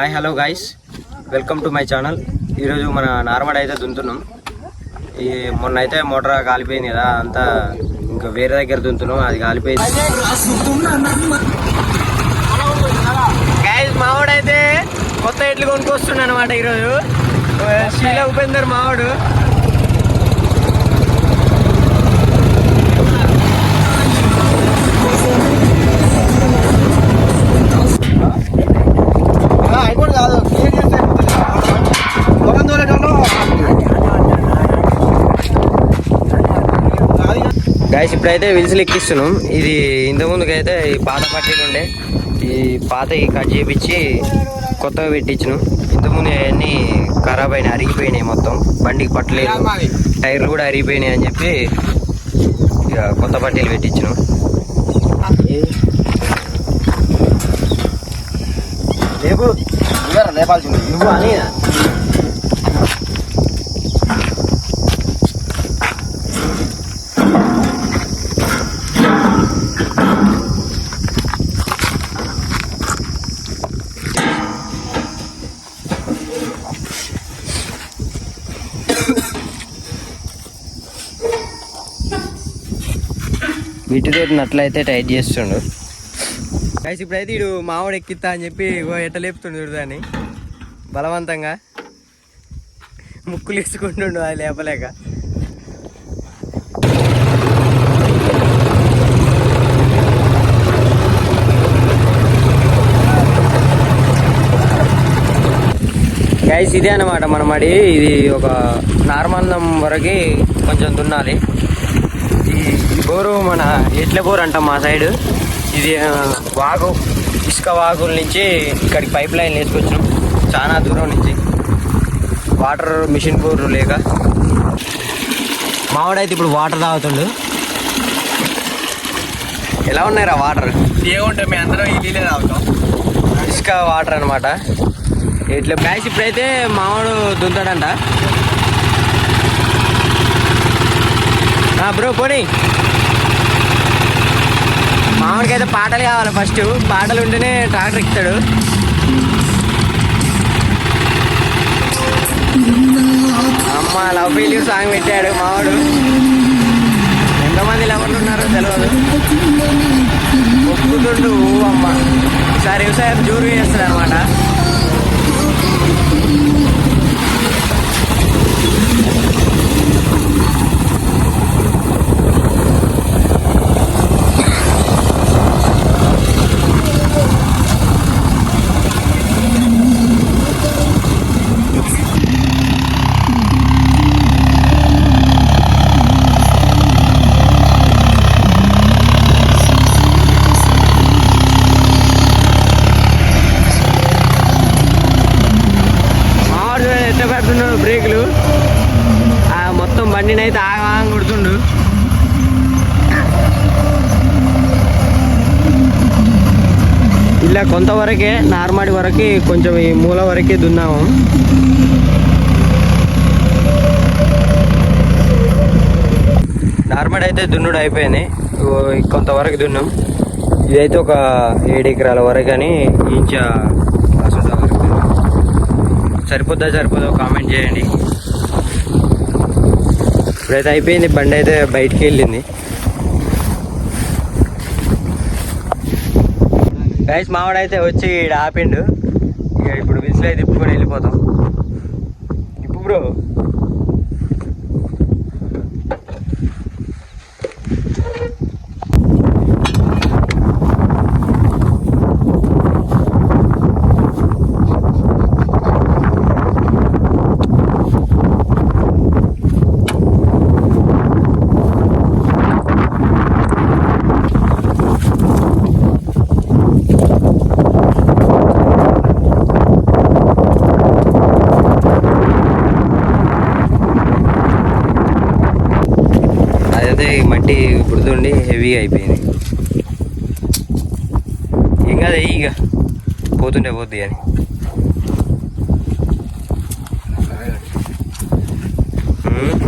Hi hello guys welcome to my channel ఈరోజు మన normal అయితే దుంతున్నాం ఈ మొన్న అయితే మోటార్ కాలిపోయింది కదా అంతా ఇంకా వేరే దగ్గర దుంతున్నాం అది కాలిపోయింది. గాయస్ మావాడైతే కొత్త ఎట్లు కొనుక్కొస్తుండ అనమాట ఈరోజు. శీల ఉపేందర్ మావాడు. గాయస్ ఇప్పుడైతే విల్సులు ఎక్కిస్తున్నాం. ఇది ఇంతకుముందుకు అయితే ఈ పాత పట్టీలు ఉండే. ఈ పాత కట్ చేపించి కొత్తగా పెట్టించును. ఇంతకుముందు అవన్నీ ఖరాబ్ అయినాయి అరిగిపోయినాయి మొత్తం. బండికి పట్టలేదు. టైర్లు కూడా అరిగిపోయినాయి అని చెప్పి ఇక కొత్త పట్టీలు పెట్టించును. లేపు లేపాల్సింది నువ్వు అని వీటితో నట్లయితే టైట్ చేస్తుండు. గైస్ ఇప్పుడైతే ఇడు మామిడి ఎక్కిస్తా అని చెప్పి ఎట్ట లేపుతుండు చూడదాన్ని బలవంతంగా. ముక్కులు వేసుకుంటుండు అది లేపలేక. గైస్ ఇదే అనమాట మనమడి ఇది ఒక నార్మందం వరకు కొంచెం దున్నాలి. బోరు మన ఎట్ల బోర్ అంటాం మా సైడ్. ఇది వాగు ఇసుక వాగుల నుంచి ఇక్కడికి పైప్ లైన్ వేసుకొచ్చినాం. చాలా దూరం నుంచి. వాటర్ మిషన్ బోర్లు లేక. మావాడైతే ఇప్పుడు వాటర్ తాగుతుండు. ఎలా ఉన్నాయిరా వాటర్? ఏముంటే మీ అందరం నీళ్ళే తాగుతాం. ఇసుక వాటర్ అనమాట ఇట్లా బ్యాగ్స్ ఇప్పుడైతే మావాడు దుంతాడంట. బ్రో పోనీ. అయితే పాటలు కావాలి ఫస్ట్. పాటలు ఉంటేనే ట్రాక్టర్ ఎక్కుతాడు. అమ్మ లవ్ ఫీలింగ్ సాంగ్ పెట్టాడు మావాడు. ఎంతమంది లవర్లు ఉన్నారో తెలియదు ఒప్పుతుండు అమ్మ. ఈసారి వ్యవసాయం జూరు చేస్తాడు అనమాట మొత్తం అయితే ఆగ కొడుతుండు. ఇలా కొంతవరకే నార్మడి వరకు కొంచెం ఈ మూల వరకే దున్నాము. నార్మడి అయితే దున్నుడు అయిపోయింది. కొంతవరకు దున్నాం. ఇదైతే ఒక ఏడు ఎకరాల వరకు అని ఇంచ సరిపోద్దా సరిపోదా కామెంట్ చేయండి. ఇప్పుడైతే అయిపోయింది. బండి అయితే బయటికి వెళ్ళింది. గైస్ మావాడైతే వచ్చి ఈడ ఆపిండు. ఇక ఇప్పుడు విజిల్ అయితే తిప్పుకొని వెళ్ళిపోతాం. ఇప్పుడు బ్రో మట్టి బురదుండి హెవీగా అయిపోయింది ఏం కాదు వెయ్యి ఇక పోతుంటే పోద్ది అని ఉమ్.